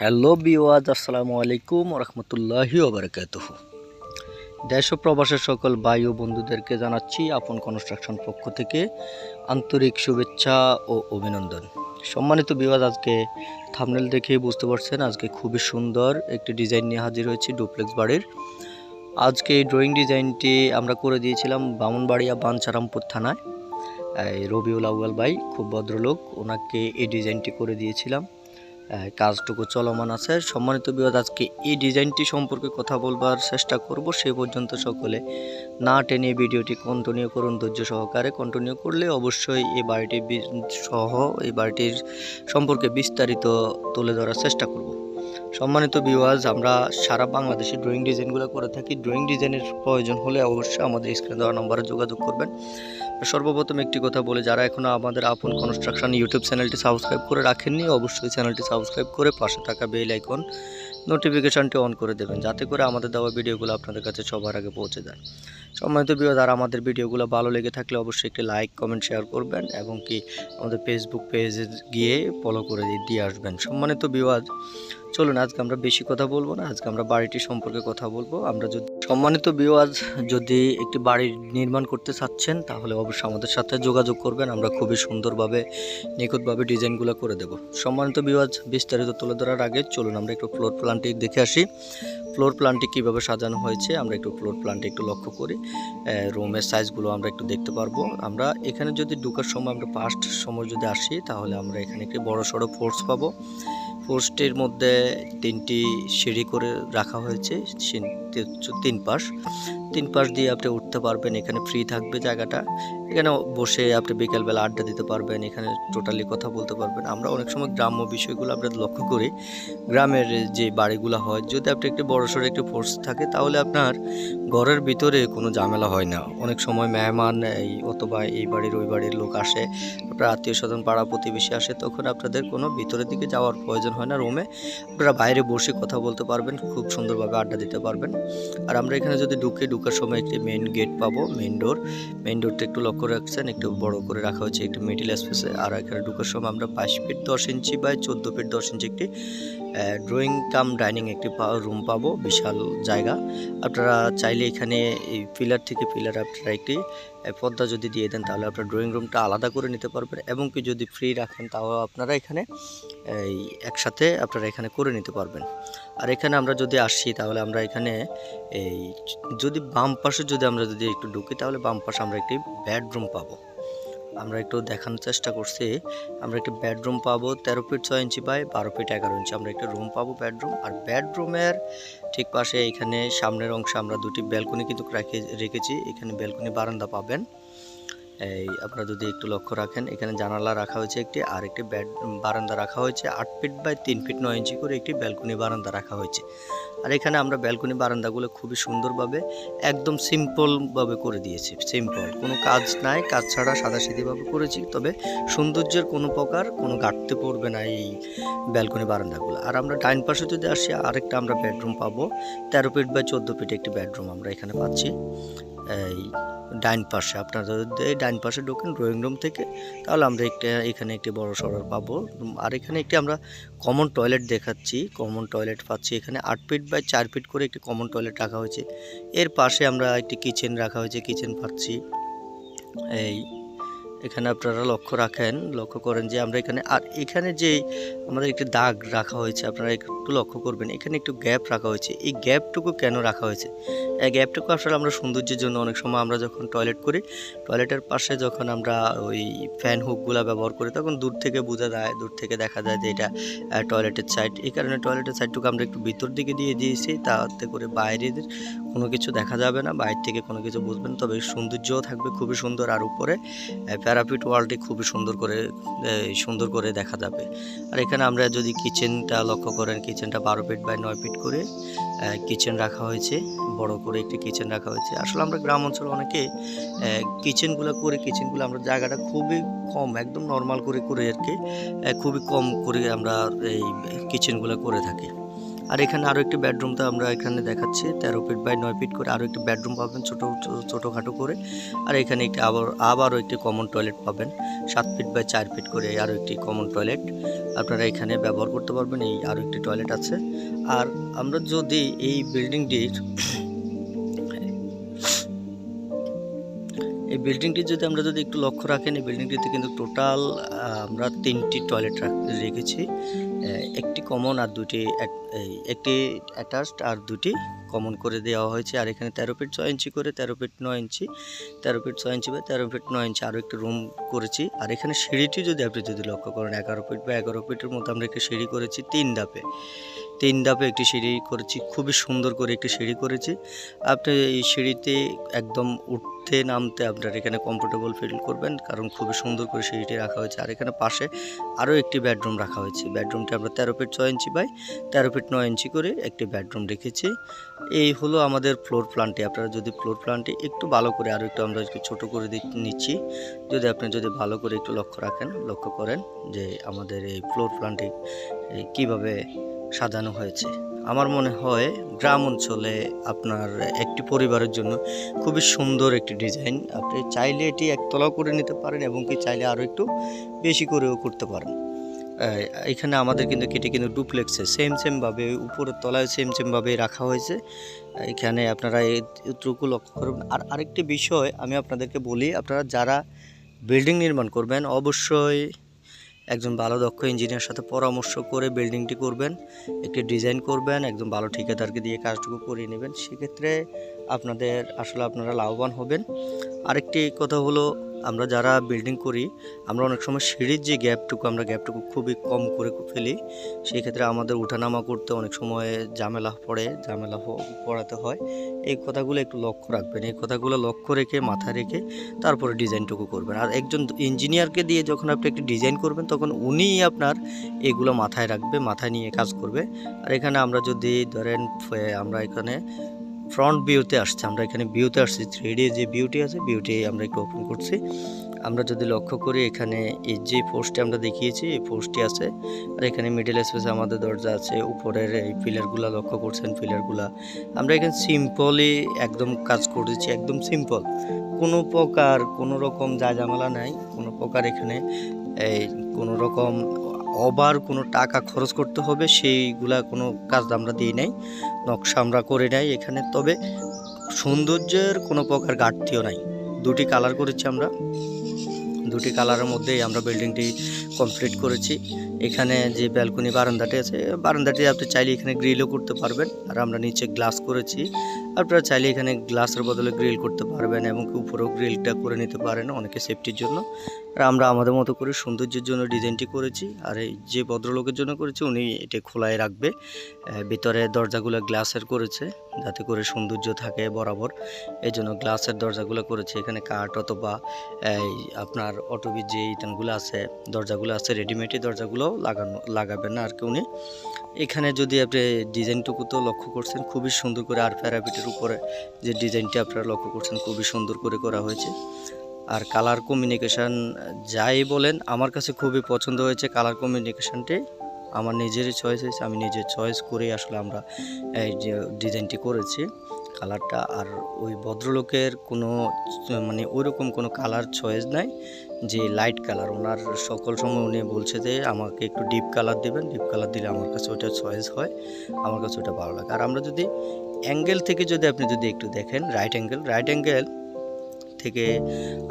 Hello বিওয়াজ আসসালামু আলাইকুম রহমতুল্লাহি ওবরাকাতুহু। দেশ ও প্রবাসের সকল ভাই ও বন্ধুদেরকে জানাচ্ছি আপন কনস্ট্রাকশন পক্ষ থেকে আন্তরিক শুভেচ্ছা ও অভিনন্দন। সম্মানিত বিওয়াজ আজকে থামনেল দেখেই বুঝতে পারছেন আজকে খুবই সুন্দর একটি ডিজাইন নিয়ে হাজির হয়েছি ডুপ্লেক্স বাড়ির। আজকে এই ড্রয়িং ডিজাইনটি আমরা করে দিয়েছিলাম বামুনবাড়িয়া বাঞ্চারামপুর থানায়। রবিউল আউয়াল ভাই খুব ভদ্রলোক, ওনাকে এই ডিজাইনটি করে দিয়েছিলাম। কাজটুকু চলমান আছে। সম্মানিত বিবাদ আজকে এই ডিজাইনটি সম্পর্কে কথা বলবার চেষ্টা করব। সে পর্যন্ত সকলে না টেনে ভিডিওটি কন্টিনিউ করুন ধৈর্য সহকারে। কন্টিনিউ করলে অবশ্যই এই বাড়িটি সহ এই বাড়িটির সম্পর্কে বিস্তারিত তুলে ধরার চেষ্টা করব। সম্মানিত বিওয়াজ আমরা সারা বাংলাদেশে ড্রয়িং ডিজাইনগুলো করে থাকি। ড্রয়িং ডিজাইনের প্রয়োজন হলে অবশ্যই আমাদের স্ক্রিনে দেওয়া নম্বরে যোগাযোগ করবেন। সর্বপ্রথম একটি কথা বলে, যারা এখনও আমাদের আপন কনস্ট্রাকশন ইউটিউব চ্যানেলটি সাবস্ক্রাইব করে রাখেননি, অবশ্যই চ্যানেলটি সাবস্ক্রাইব করে পাশে থাকা বেল আইকন নোটিফিকেশনটি অন করে দেবেন, যাতে করে আমাদের দেওয়া ভিডিওগুলো আপনাদের কাছে সবার আগে পৌঁছে যায়। সম্মানিত বিরোধ আর আমাদের ভিডিওগুলো ভালো লেগে থাকলে অবশ্যই একটি লাইক কমেন্ট শেয়ার করবেন এবং কি আমাদের ফেসবুক পেজে গিয়ে ফলো করে দিয়ে- আসবেন। সম্মানিত বিওয়াজ চলুন, আজকে আমরা বেশি কথা বলব না। আজকে আমরা বাড়িটি সম্পর্কে কথা বলব। আমরা যদি সম্মানিত বিওয়াজ যদি একটি বাড়ি নির্মাণ করতে চাচ্ছেন, তাহলে অবশ্যই আমাদের সাথে যোগাযোগ করবেন। আমরা খুবই সুন্দরভাবে, নিখুঁতভাবে ডিজাইনগুলো করে দেব। সম্মানিত বিওয়াজ বিস্তারিত তুলে ধরার আগে চলুন আমরা একটু ফ্লোর প্ল্যানটি দেখে আসি। ফ্লোর প্ল্যানটি কীভাবে সাজানো হয়েছে, আমরা একটু ফ্লোর প্ল্যানটি একটু লক্ষ্য করি। রুমের সাইজগুলো আমরা একটু দেখতে পারব। আমরা এখানে যদি ঢুকার সময় আমরা ফার্স্ট সময় যদি আসি, তাহলে আমরা এখানে একটি বড় সড়ো ফোর্স পাবো। ফোর্সটির মধ্যে তিনটি সিঁড়ি করে রাখা হয়েছে, তিন পাশ। তিন পাশ দিয়ে আপনি উঠতে পারবেন, এখানে ফ্রি থাকবে জায়গাটা। এখানে বসে আপনি বিকেলবেলা আড্ডা দিতে পারবেন, এখানে টোটালি কথা বলতে পারবেন। আমরা অনেক সময় গ্রাম্য বিষয়গুলো আমরা লক্ষ্য করি। গ্রামের যে বাড়িগুলো হয়, যদি আপনি একটি বড় সড়ো একটি ফোর্স থাকে, তাহলে আপনার ঘরের ভিতরে কোনো ঝামেলা হয় না। অনেক সময় মেহমান এই অথবা এই বাড়ির ওই বাড়ির লোক আসে, আপনার আত্মীয় স্বজন পাড়া প্রতিবেশী আসে, তখন আপনাদের কোনো ভিতরের দিকে যাওয়ার প্রয়োজন হয় না রুমে আপনারা বাইরে বসে কথা বলতে পারবেন, খুব সুন্দরভাবে আড্ডা দিতে পারবেন। আর আমরা এখানে যদি ঢুকে ঢুকার সময় একটি মেন গেট পাবো মেইন ডোর মেইন ডোরটা একটু লক্ষ্য রাখছেন, একটু বড় করে রাখা হয়েছে একটু মিডিল স্পেসে আর এখানে ঢুকার সময় আমরা বাইশ ফিট দশ ইঞ্চি বা চোদ্দ ফিট দশ ইঞ্চি একটি ড্রয়িং কাম ডাইনিং একটি রুম পাবো, বিশাল জায়গা। আপনারা চাইলে এখানে এই পিলার থেকে পিলার আপনারা একটি পর্দা যদি দিয়ে দেন তাহলে আপনার ড্রয়িং রুমটা আলাদা করে নিতে পারবেন, এবং কি যদি ফ্রি রাখেন তাও আপনারা এখানে, এই একসাথে আপনারা এখানে করে নিতে পারবেন। আর এখানে আমরা যদি আসি তাহলে আমরা এখানে এই যদি বাম পাশে যদি আমরা যদি একটু ঢুকি তাহলে বাম পাশে আমরা একটি বেডরুম পাবো। আমরা একটু দেখানোর চেষ্টা করছি। আমরা একটি বেডরুম পাবো তেরো ফিট ছয় ইঞ্চি বাই বারো ফিট এগারো ইঞ্চি। আমরা একটা রুম পাবো বেডরুম আর বেডরুমের ঠিক পাশে এখানে সামনের অংশে আমরা দুটি ব্যালকনি কিন্তু রেখে, রেখেছি। এখানে ব্যালকনি বারান্দা পাবেন। এই আপনারা যদি একটু লক্ষ্য রাখেন, এখানে জানালা রাখা হয়েছে একটি, আর একটি ব্যাড বারান্দা রাখা হয়েছে। আট ফিট বাই তিন ফিট নয় ইঞ্চি করে একটি ব্যালকনি বারান্দা রাখা হয়েছে। আর এখানে আমরা ব্যালকনি বারান্দাগুলো খুবই সুন্দরভাবে, একদম সিম্পলভাবে করে দিয়েছি। সিম্পল, কোনো কাজ নাই, কাজ ছাড়া সাদাসিধিভাবে করেছি, তবে সৌন্দর্যের কোনো প্রকার কোনো ঘাটতে পড়বে না এই ব্যালকনি বারান্দাগুলো। আর আমরা ডাইন পাশে যদি আসি, আরেকটা আমরা বেডরুম পাবো। তেরো ফিট বাই চোদ্দ ফিট একটি বেডরুম আমরা এখানে পাচ্ছি। এই ডাইন পাশে। আপনারা যদি ডাইন পাশে ঢোকেন ড্রয়িং রুম থেকে, তাহলে আমরা একটা, এখানে একটি বড় সরার পাবো। আর এখানে একটি আমরা কমন টয়লেট দেখাচ্ছি। কমন টয়লেট পাচ্ছি এখানে আট ফিট বাই চার ফিট করে একটি কমন টয়লেট রাখা হয়েছে। এর পাশে আমরা একটি কিচেন রাখা হয়েছে, কিচেন পাচ্ছি। এই এখানে আপনারা লক্ষ্য রাখেন, লক্ষ্য করেন যে আমরা এখানে, আর এখানে যে আমাদের একটি দাগ রাখা হয়েছে, আপনারা একটু লক্ষ্য করবেন, এখানে একটু গ্যাপ রাখা হয়েছে। এই গ্যাপটুকু কেন রাখা হয়েছে? এই গ্যাপটুকু আসলে আমরা সৌন্দর্যের জন্য অনেক সময় আমরা যখন টয়লেট করি, টয়লেটের পাশে যখন আমরা ওই ফ্যান হুকগুলো ব্যবহার করি, তখন দূর থেকে বোঝা যায়, দূর থেকে দেখা যায় যে এটা টয়লেটের সাইড। এই কারণে টয়লেটের সাইডটুকু আমরা একটু ভিতর দিকে দিয়ে দিয়েছি, তাতে করে বাইরের কোনো কিছু দেখা যাবে না, বাইরে থেকে কোনো কিছু বুঝবেন তবে সৌন্দর্যও থাকবে, খুবই সুন্দর। আর উপরে প্যারাপিট ওয়ালটি খুবই সুন্দর করে সুন্দর করে দেখা যাবে। আর এখানে আমরা যদি কিচেনটা লক্ষ্য করেন কিচেনটা বারো ফিট বাই নয় ফিট করে কিচেন রাখা হয়েছে। বড় করে একটি কিচেন রাখা হয়েছে। আসলে আমরা গ্রাম অঞ্চলে অনেকে কিচেনগুলো করে কিচেনগুলো আমরা জায়গাটা খুবই কম, একদম নর্মাল করে করে আর কি খুবই কম করে আমরা এই কিচেনগুলো করে থাকি। আর এখানে আরও একটি বেডরুম তো আমরা এখানে দেখাচ্ছি। তেরো ফিট বাই নয় ফিট করে আরও একটি বেডরুম পাবেন ছোটো ছোটোখাটো করে। আর এখানে একটি আবার, আবারও একটি কমন টয়লেট পাবেন। সাত ফিট বাই চার ফিট করে আরও একটি কমন টয়লেট আপনারা এখানে ব্যবহার করতে পারবেন, এই আরও একটি টয়লেট আছে। আর আমরা যদি এই বিল্ডিংটির বিল্ডিংটি যদি আমরা যদি একটু লক্ষ্য রাখেন, এই বিল্ডিংটিতে কিন্তু টোটাল আমরা তিনটি টয়লেট রেখেছি। একটি কমন আর দুটি এক- একটি অ্যাটাচড আর দুটি কমন করে দেওয়া হয়েছে। আর এখানে তেরো ফিট ছয় ইঞ্চি করে, তেরো ফিট নয় ইঞ্চি, তেরো ফিট ছয় ইঞ্চি বা তেরো ফিট নয় ইঞ্চি আরও একটি রুম করেছি। আর এখানে সিঁড়িটি যদি আপনি যদি লক্ষ্য করেন, এগারো ফিট বা এগারো ফিটের মধ্যে আমরা একটি সিঁড়ি করেছি তিন ধাপে। তিন ধাপে একটি সিঁড়ি করেছি, খুবই সুন্দর করে একটি সিঁড়ি করেছি। আপনি এই সিঁড়িতে একদম উঠতে নামতে আপনার এখানে কমফোর্টেবল ফিল করবেন, কারণ খুবই সুন্দর করে সিঁড়িটি রাখা হয়েছে। আর এখানে পাশে আরও একটি বেডরুম রাখা হয়েছে। বেডরুমটি আমরা তেরো ফিট ছয় ইঞ্চি বাই তেরো ফিট নয় ইঞ্চি করে একটি বেডরুম রেখেছি। এই হলো আমাদের ফ্লোর প্ল্যানটি আপনারা যদি ফ্লোর প্ল্যানটি একটু ভালো করে আরও একটু আমরা একটু ছোটো করে নিচ্ছি, যদি আপনি যদি ভালো করে একটু লক্ষ্য রাখেন, লক্ষ্য করেন যে আমাদের এই ফ্লোর প্ল্যানটি কীভাবে সাজানো হয়েছে। আমার মনে হয় গ্রাম অঞ্চলে আপনার একটি পরিবারের জন্য খুবই সুন্দর একটি ডিজাইন। আপনি চাইলে এটি একতলাও করে নিতে পারেন এবং কি চাইলে আরও একটু বেশি করেও করতে পারেন। এখানে আমাদের কিন্তু কেটে কিন্তু ডুপ্লেক্সে সেম সেমভাবে উপরের তলায় সেম সেমভাবে রাখা হয়েছে। এখানে আপনারা এইটুকু লক্ষ্য করবেন আর আরেকটি বিষয় আমি আপনাদেরকে বলি, আপনারা যারা বিল্ডিং নির্মাণ করবেন অবশ্যই একজন ভালো দক্ষ ইঞ্জিনিয়ার সাথে পরামর্শ করে বিল্ডিংটি করবেন, একটি ডিজাইন করবেন একজন ভালো ঠিকাদারকে দিয়ে কাজটুকু করিয়ে নেবেন। সেক্ষেত্রে আপনাদের আসলে আপনারা লাভবান হবেন। আরেকটি কথা হলো আমরা যারা বিল্ডিং করি, আমরা অনেক সময় সিঁড়ির যে গ্যাপটুকু আমরা গ্যাপটুকু খুবই কম করে ফেলি। সেই ক্ষেত্রে আমাদের উঠানামা করতে অনেক সময় ঝামেলা পড়ে, ঝামেলা পড়াতে হয়। এই কথাগুলো একটু লক্ষ্য রাখবেন। এই কথাগুলো লক্ষ্য রেখে, মাথায় রেখে তারপরে ডিজাইনটুকু করবেন। আর একজন ইঞ্জিনিয়ারকে দিয়ে যখন আপনি একটি ডিজাইন করবেন, তখন উনিই আপনার এগুলো মাথায় রাখবে, মাথায় নিয়ে কাজ করবে। আর এখানে আমরা যদি ধরেন আমরা এখানে ফ্রন্ট ভিউতে আসছে। আমরা এখানে ভিউতে আসছি। থ্রি যে ভিউটি আছে ভিউটি আমরা একটু ওপেন করছি। আমরা যদি লক্ষ্য করি এখানে এই যে পোস্টে আমরা দেখিয়েছি, এই পোস্টটি আছে। আর এখানে মিডিল স্পেসে আমাদের দরজা আছে। উপরের এই পিলারগুলো লক্ষ্য করছেন পিলারগুলা আমরা এখানে সিম্পলি একদম কাজ করেছি, একদম সিম্পল কোনো প্রকার কোনো রকম যা ঝামেলা নাই। কোনো প্রকার এখানে এই কোনো রকম ওভার কোনো টাকা খরচ করতে হবে, সেইগুলা কোনো কাজ আমরা দিই নাই। নকশা আমরা করে নেই এখানে, তবে সৌন্দর্যের কোনো প্রকার ঘাটতিও নাই। দুটি কালার করেছি আমরা। দুটি কালারের মধ্যেই আমরা বিল্ডিংটি কমপ্লিট করেছি। এখানে যে ব্যালকনি বারান্দাটি আছে, বারান্দাটি আপনি চাইলে এখানে গ্রিলও করতে পারবেন। আর আমরা নিচে গ্লাস করেছি। আপনারা চাইলে এখানে গ্লাসের বদলে গ্রিল করতে পারবেন এবং উপরেও গ্রিলটা করে নিতে পারেন অনেকে সেফটির জন্য। আর আমরা আমাদের মতো করে সৌন্দর্যের জন্য ডিজাইনটি করেছি। আর এই যে ভদ্রলোকের জন্য করেছি, উনি এটা খোলায় রাখবে। ভিতরে দরজাগুলো গ্লাসের করেছে, যাতে করে সৌন্দর্য থাকে বরাবর। এই জন্য গ্লাসের দরজাগুলো করেছে। এখানে কাঠ অথবা, এই আপনার অটোবির যে ইটানগুলো আছে, দরজাগুলো আছে রেডিমেডই দরজাগুলো লাগানো, লাগাবেন না আর কি উনি। এখানে যদি আপনি ডিজাইনটুকু তো লক্ষ্য করছেন, খুবই সুন্দর করে আর প্যারাপিটের উপরে যে ডিজাইনটি আপনারা লক্ষ্য করছেন, খুবই সুন্দর করে করা হয়েছে। আর কালার কমিউনিকেশান যাই বলেন, আমার কাছে খুবই পছন্দ হয়েছে কালার কমিউনিকেশানটি আমার নিজেরই চয়েস হয়েছে, আমি নিজের চয়েস করেই আসলে আমরা এই ডিজাইনটি করেছি কালারটা আর ওই ভদ্রলোকের কোনো মানে ওইরকম কোনো কালার চয়েস নাই, যে লাইট কালার ওনার সকল সময় উনি বলছে যে, আমাকে একটু ডিপ কালার দেবেন। ডিপ কালার দিলে আমার কাছে ওটা চয়েস হয়, আমার কাছে ওটা ভালো লাগে। আর আমরা যদি অ্যাঙ্গেল থেকে যদি আপনি যদি একটু দেখেন রাইট অ্যাঙ্গেল রাইট অ্যাঙ্গেল থেকে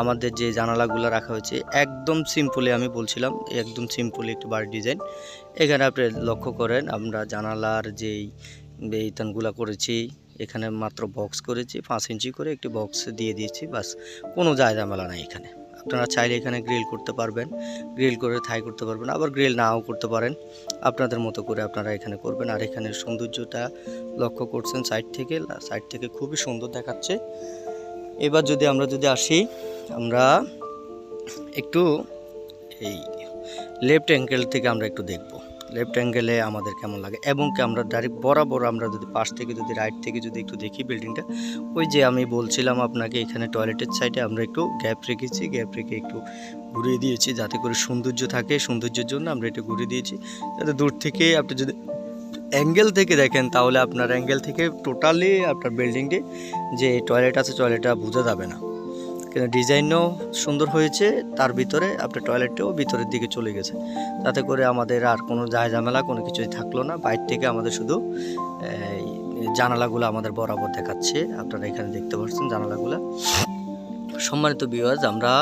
আমাদের যে জানালাগুলো রাখা হয়েছে, একদম সিম্পলি আমি বলছিলাম, একদম সিম্পলি একটু বাড়ির ডিজাইন এখানে আপনি লক্ষ্য করেন, আমরা জানালার যেই বেতনগুলো করেছি, এখানে মাত্র বক্স করেছি, পাঁচ ইঞ্চি করে একটি বক্স দিয়ে দিয়েছি, বাস কোনো যায় ঝামেলা নাই এখানে। আপনারা চাইলে এখানে গ্রিল করতে পারবেন গ্রিল করে থাই করতে পারবেন, আবার গ্রিল নাও করতে পারেন। আপনাদের মতো করে আপনারা এখানে করবেন, আর এখানে সৌন্দর্যটা লক্ষ্য করছেন সাইড থেকে সাইড থেকে খুবই সুন্দর দেখাচ্ছে। এবার যদি আমরা যদি আসি, আমরা একটু এই লেফট অ্যাঙ্গেল থেকে আমরা একটু দেখব। লেফট অ্যাঙ্গেলে আমাদের কেমন লাগে? এবং কি আমরা ডাইরেক্ট বরাবর আমরা যদি পাশ থেকে যদি রাইট থেকে যদি একটু দেখি বিল্ডিংটা ওই যে আমি বলছিলাম আপনাকে এখানে টয়লেটের সাইডে আমরা একটু গ্যাপ রেখেছি গ্যাপ রেখে একটু ঘুরিয়ে দিয়েছি যাতে করে সৌন্দর্য থাকে। সৌন্দর্যের জন্য আমরা এটা ঘুরিয়ে দিয়েছি। যাতে দূর থেকে আপনি যদি অ্যাঙ্গেল থেকে দেখেন, তাহলে আপনার অ্যাঙ্গেল থেকে টোটালি আপনার বিল্ডিংটি যে টয়লেট আছে টয়লেটটা বোঝা যাবে না। কিন্তু ডিজাইনও সুন্দর হয়েছে, তার ভিতরে আপনার টয়লেটটাও ভিতরের দিকে চলে গেছে। তাতে করে আমাদের আর কোনো যায় ঝামেলা, কোনো কিছুই থাকল না। বাইর থেকে আমাদের শুধু জানালাগুলো আমাদের বরাবর দেখাচ্ছে। আপনারা এখানে দেখতে পাচ্ছেন জানালাগুলো। সম্মানিত বিওয়াজ আমরা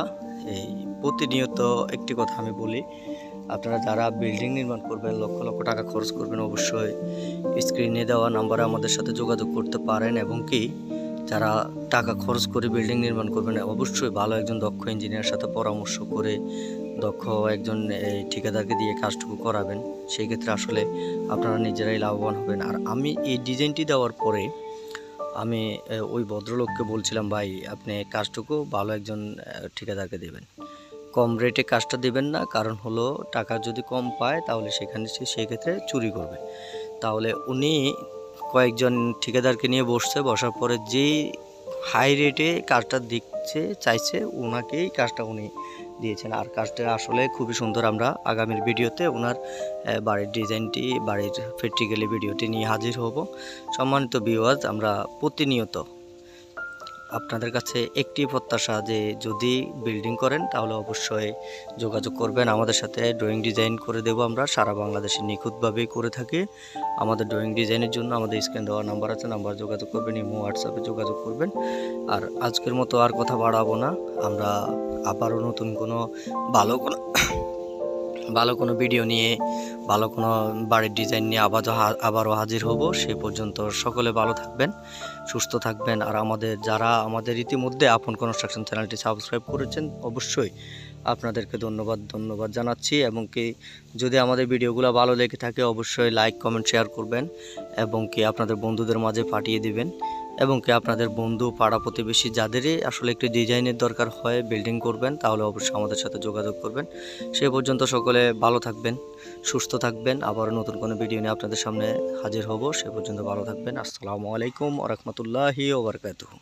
এই প্রতিনিয়ত একটি কথা আমি বলি আপনারা যারা বিল্ডিং নির্মাণ করবেন, লক্ষ লক্ষ টাকা খরচ করবেন, অবশ্যই স্ক্রিনে দেওয়া নাম্বারে আমাদের সাথে যোগাযোগ করতে পারেন এবং কি যারা টাকা খরচ করে বিল্ডিং নির্মাণ করবেন, অবশ্যই ভালো একজন দক্ষ ইঞ্জিনিয়ার সাথে পরামর্শ করে দক্ষ একজন এই ঠিকাদারকে দিয়ে কাজটুকু করাবেন। সেই ক্ষেত্রে আসলে আপনারা নিজেরাই লাভবান হবেন। আর আমি এই ডিজাইনটি দেওয়ার পরে আমি ওই ভদ্রলোককে বলছিলাম, ভাই, আপনি কাজটুকু ভালো একজন ঠিকাদারকে দেবেন। কম রেটে কাজটা দেবেন না। কারণ হলো, টাকা যদি কম পায়, তাহলে সেখানে সে সেক্ষেত্রে চুরি করবে। তাহলে উনি কয়েকজন ঠিকাদারকে নিয়ে বসছে, বসার পরে যেই হাই রেটে কাজটা দিচ্ছে, চাইছে ওনাকেই কাজটা উনি দিয়েছেন। আর কাজটা আসলে খুবই সুন্দর আমরা আগামীর ভিডিওতে ওনার বাড়ির ডিজাইনটি, বাড়ির প্র্যাকটিক্যালি ভিডিওটি নিয়ে হাজির হব। সম্মানিত ভিউয়ার্স আমরা প্রতিনিয়ত আপনাদের কাছে একটি প্রত্যাশা যে যদি বিল্ডিং করেন, তাহলে অবশ্যই যোগাযোগ করবেন। আমাদের সাথে ড্রয়িং ডিজাইন করে দেবো আমরা। সারা বাংলাদেশে নিখুঁতভাবেই করে থাকি। আমাদের ড্রয়িং ডিজাইনের জন্য আমাদের স্ক্রিন দেওয়া নাম্বার আছে। নাম্বার যোগাযোগ করবেন, ইমো হোয়াটসঅ্যাপে যোগাযোগ করবেন। আর আজকের মতো আর কথা বাড়াবো না। আমরা আবারও নতুন কোনো ভালো কোনো ভালো কোনো ভিডিও নিয়ে, ভালো কোনো বাড়ির ডিজাইন নিয়ে আবারও আবারও হাজির হব। সে পর্যন্ত সকলে ভালো থাকবেন, সুস্থ থাকবেন। আর আমাদের, যারা আমাদের ইতিমধ্যে আপন কনস্ট্রাকশন চ্যানেলটি সাবস্ক্রাইব করেছেন, অবশ্যই আপনাদেরকে ধন্যবাদ ধন্যবাদ জানাচ্ছি। এবং কি, যদি আমাদের ভিডিওগুলো ভালো লেগে থাকে, অবশ্যই লাইক কমেন্ট শেয়ার করবেন এবং কি আপনাদের বন্ধুদের মাঝে পাঠিয়ে দিবেন। এবং কি আপনাদের বন্ধু, পাড়া প্রতিবেশী যাদেরই আসলে একটি ডিজাইনের দরকার হয় বিল্ডিং করবেন, তাহলে অবশ্যই আমাদের সাথে যোগাযোগ করবেন। সে পর্যন্ত সকলে ভালো থাকবেন, সুস্থ থাকবেন। আবার নতুন কোনো ভিডিও নিয়ে আপনাদের সামনে হাজির হব। সে পর্যন্ত ভালো থাকবেন। আসসালামু আলাইকুম আরহামতুল্লাহি ওবরকাতুহ